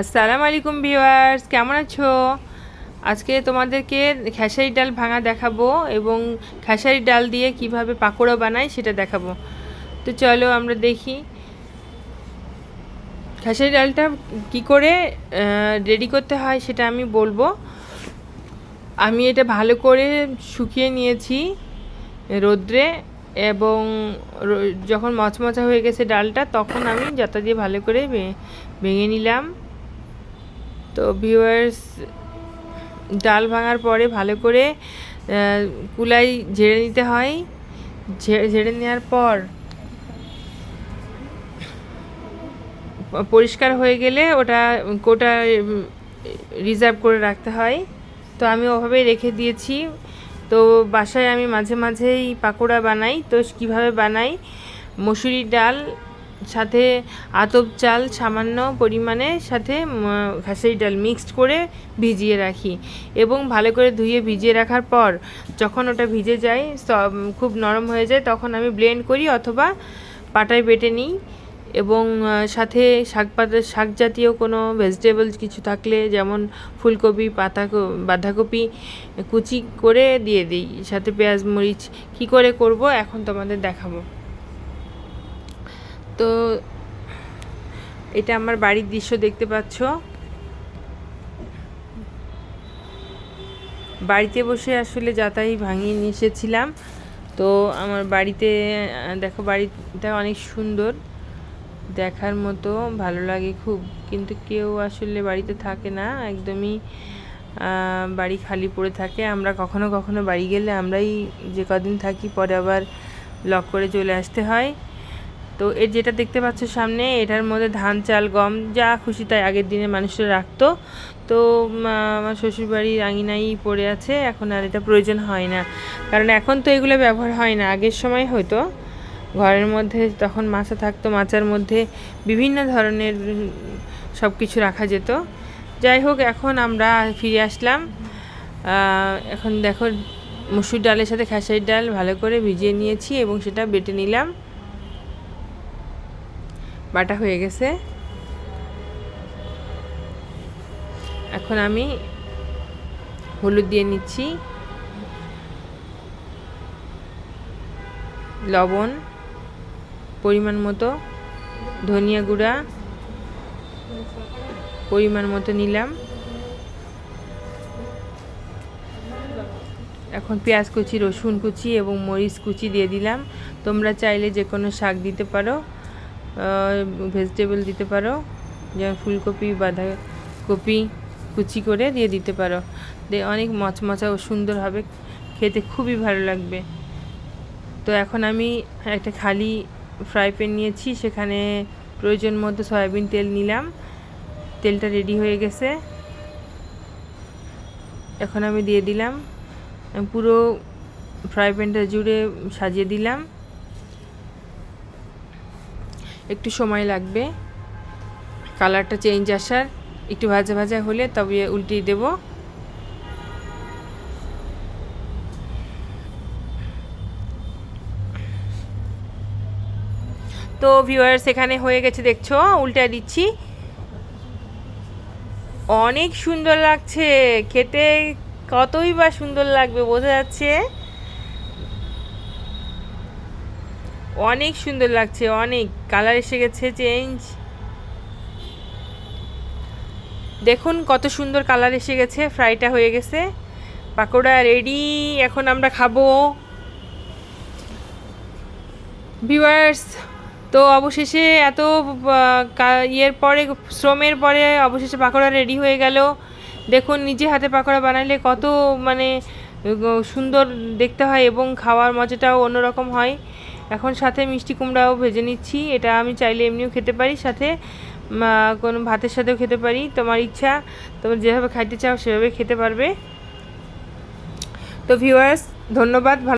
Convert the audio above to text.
আসসালামু আলাইকুম ভিউয়ার্স, কেমন আছো? আজকে তোমাদেরকে খেসারি ডাল ভাঙা দেখাবো এবং খেসারি ডাল দিয়ে কীভাবে পাকোড়া বানাই সেটা দেখাবো। তো চলো আমরা দেখি। খেসারি ডালটা কি করে রেডি করতে হয় সেটা আমি বলব। আমি এটা ভালো করে শুকিয়ে নিয়েছি রোদ্রে এবং যখন মচমচা হয়ে গেছে ডালটা, তখন আমি যাতা দিয়ে ভালো করে ভেঙে নিলাম। তো ভিউয়ার্স ডাল ভাঙার পরে ভালো করে কুলাই ঝেড়ে নিতে হয়। ঝেড়ে নেওয়ার পর, পরিষ্কার হয়ে গেলে ওটা, কোটা রিজার্ভ করে রাখতে হয়। তো আমি ওভাবেই রেখে দিয়েছি। তো বাসায় আমি মাঝে মাঝেই পাকোড়া বানাই। তো কীভাবে বানাই? মসুরি ডাল সাথে আতপ চাল সামান্য পরিমাণে সাথে খাসির ডাল মিক্সড করে ভিজিয়ে রাখি এবং ভালো করে ধুয়ে ভিজিয়ে রাখার পর যখন ওটা ভিজে যায় খুব নরম হয়ে যায়, তখন আমি ব্লেন্ড করি অথবা পাটায় বেটে নিই এবং সাথে শাক পাতা, শাক জাতীয় কোনো ভেজিটেবলস কিছু থাকলে যেমন ফুলকপি পাতা বাঁধাকপি কুচি করে দিয়ে দিই। সাথে পেঁয়াজ, মরিচ, কী করে করব এখন তোমাদের দেখাবো। তো এটা আমার বাড়ির দৃশ্য দেখতে পাচ্ছ। বাড়িতে বসে আসলে যাতাই ভাঙিয়ে নিয়ে এসেছিলাম। তো আমার বাড়িতে, দেখো বাড়িটা অনেক সুন্দর। দেখার মতো ভালো লাগে খুব। কিন্তু কেউ আসলে বাড়িতে থাকে না। একদমই বাড়ি খালি পড়ে থাকে। আমরা কখনো কখনো বাড়ি গেলে আমরাই যে কদিন থাকি পরে আবার লক করে চলে আসতে হয়। তো এর যেটা দেখতে পাচ্ছ সামনে, এটার মধ্যে ধান, চাল, গম, যা খুশি তাই আগের দিনে মানুষরা রাখতো। তো আমার শ্বশুরবাড়ির আঙিনাই পড়ে আছে, এখন আর এটা প্রয়োজন হয় না। কারণ এখন তো এগুলো ব্যবহার হয় না। আগের সময় হয়তো ঘরের মধ্যে তখন মাছা থাকতো মাচার মধ্যে বিভিন্ন ধরনের সব কিছু রাখা যেত। যাই হোক, এখন আমরা ফিরে আসলাম। এখন দেখো, মুসুর ডালের সাথে খেসারির ডাল ভালো করে ভিজিয়ে নিয়েছি এবং সেটা বেটে নিলাম। বাটা হয়ে গেছে। এখন আমি হলুদ দিয়ে নিচ্ছি। লবণ, পরিমাণ মতো ধনিয়া গুঁড়া, পরিমাণ মতো নিলাম। এখন পেঁয়াজ কুচি, রসুন কুচি এবং মরিচ কুচি দিয়ে দিলাম। তোমরা চাইলে যে কোনো শাক দিতে পারো। ভেজিটেবল দিতে পারো। যেমন ফুলকপি, বাঁধাকপি, কুচি করে দিয়ে দিতে পারো। দিয়ে অনেক মচমচা ও সুন্দর হবে। খেতে খুবই ভালো লাগবে। তো এখন আমি একটা খালি ফ্রাই প্যান নিয়েছি। সেখানে প্রয়োজন মতো সয়াবিন তেল নিলাম। তেলটা রেডি হয়ে গেছে। এখন আমি দিয়ে দিলাম। পুরো ফ্রাই প্যানটা জুড়ে সাজিয়ে দিলাম। একটু সময় লাগবে। কালারটা চেঞ্জ আসার, একটু ভাজা ভাজা হলে তবে উল্টিয়ে দেব। তো ভিউয়ার্স এখানে হয়ে গেছে দেখছ উল্টে দিচ্ছি। অনেক সুন্দর লাগছে, খেতে কতই বা সুন্দর লাগবে, বোঝা যাচ্ছে? অনেক সুন্দর লাগছে, অনেক কালার এসে গেছে চেঞ্জ দেখুন কত সুন্দর কালার এসে গেছে ফ্রাইটা হয়ে গেছে। পাকোড়া রেডি এখন আমরা খাব। ভিউয়ার্স তো অবশেষে এত ইয়ের পরে, শ্রমের পরে অবশেষে পাকোড়া রেডি হয়ে গেল। দেখুন, নিজে হাতে পাকোড়া বানাইলে কত মানে সুন্দর দেখতে হয় এবং খাওয়ার মজাটাও অন্যরকম হয়। এখন সাথে মিষ্টি কুমড়াও ভেজে নিচ্ছি। এটা আমি চাইলে এমনিও খেতে পারি, সাথে কোনো ভাতের সাথেও খেতে পারি। তোমার ইচ্ছা, তোমার যেভাবে খাইতে চাও সেভাবে খেতে পারবে। তো ভিউয়ার্স ধন্যবাদ